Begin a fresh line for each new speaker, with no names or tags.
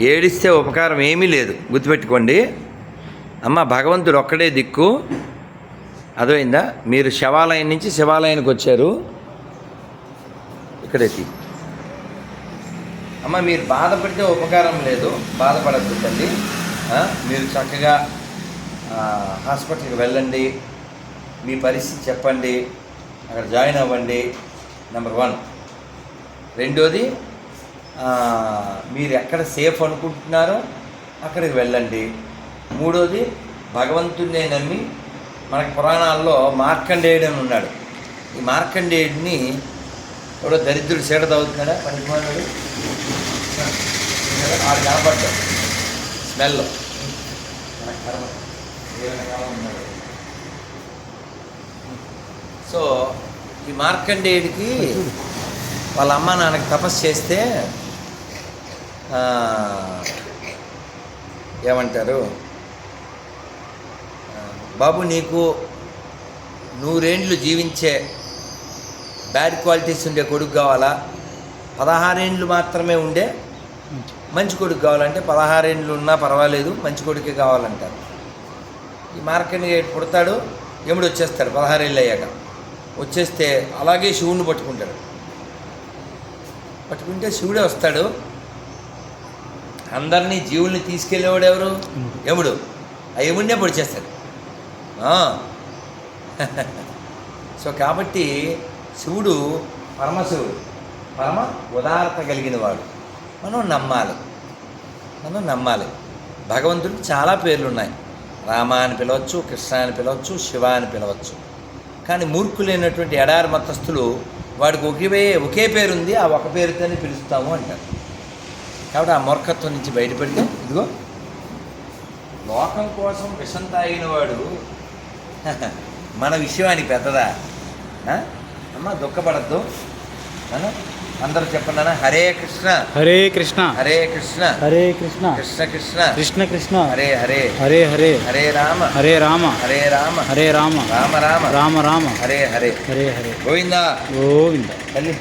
ఏడిస్తే ఉపకారం ఏమీ లేదు. గుర్తుపెట్టుకోండి. అమ్మ భగవంతుడు ఒక్కడే దిక్కు. అదైందా మీరు శివాలయం నుంచి శివాలయానికి వచ్చారు. ఇక్కడే తీ. అమ్మ మీరు బాధపడితే ఉపకారం లేదు. బాధపడద్దు తల్లి. మీరు చక్కగా హాస్పిటల్కి వెళ్ళండి. మీ పరిస్థితి చెప్పండి. అక్కడ జాయిన్ అవ్వండి. Number one. రెండోది మీరు ఎక్కడ సేఫ్ అనుకుంటున్నారో అక్కడికి వెళ్ళండి. మూడోది భగవంతుడినే నమ్మి మనకి పురాణాల్లో మార్కండేయుడు అని ఉన్నాడు. ఈ మార్కండేయుడిని ఎవడో దరిద్రుడు సీడ తవ్వుతున్నాడా పనికిమానుడు ఆడు కనపడ్డాడు స్మెల్. మనకు ఉన్నాడు. సో ఈ మార్కండేయుడికి వాళ్ళ అమ్మ నాన్నకి తపస్సు చేస్తే ఏమంటారు? బాబు నీకు నూరేండ్లు జీవించే బ్యాడ్ క్వాలిటీస్ ఉండే కొడుకు కావాలా? పదహారేండ్లు మాత్రమే ఉండే మంచి కొడుకు కావాలంటే పదహారేండ్లు ఉన్నా పర్వాలేదు మంచి కొడుకే కావాలంటారు. ఈ మార్కండేయుడు పుడతాడు ఎముడు వచ్చేస్తాడు? పదహారేళ్ళు అయ్యాక. వచ్చేస్తే అలాగే శివుణ్ణి పట్టుకుంటాడు. పట్టుకుంటే శివుడే వస్తాడు. అందరినీ జీవుల్ని తీసుకెళ్ళేవాడు ఎవరు? యముడు ఆ యముడినే పొడిచేస్తాడు ఆ. సో కాబట్టి శివుడు పరమశివుడు పరమ ఉదారత కలిగిన వాడు మనం నమ్మాలి. మనం నమ్మాలి. భగవంతుడికి చాలా పేర్లు ఉన్నాయి రామ అని పిలవచ్చు కృష్ణ అని పిలవచ్చు శివ అని పిలవచ్చు. కానీ మూర్ఖులైనటువంటి ఎడారి మతస్థులు వాడికి ఒకే ఒకే పేరు ఉంది ఆ ఒక పేరుతోనే పిలుస్తాము అంటారు. కాబట్టి ఆ మూర్ఖత్వం నుంచి బయటపడితే ఇదిగో. లోకం కోసం విషం తాగిన వాడు మన విషయానికి పెద్దదా? అమ్మ దుఃఖపడద్దు. అందరూ చెప్పండి హరే కృష్ణ.
హరే కృష్ణ.
హరే కృష్ణ.
హరే కృష్ణ.
కృష్ణ కృష్ణ.
కృష్ణ కృష్ణ.
హరే హరే.
హరే హరే.
హరే రామ.
హరే రామ.
హరే రామ.
హరే రామ.
రామ రామ.
రామ రామ.
హరే హరే.
హరే హరే.
గోవిందా.
గోవింద.
తల్లి.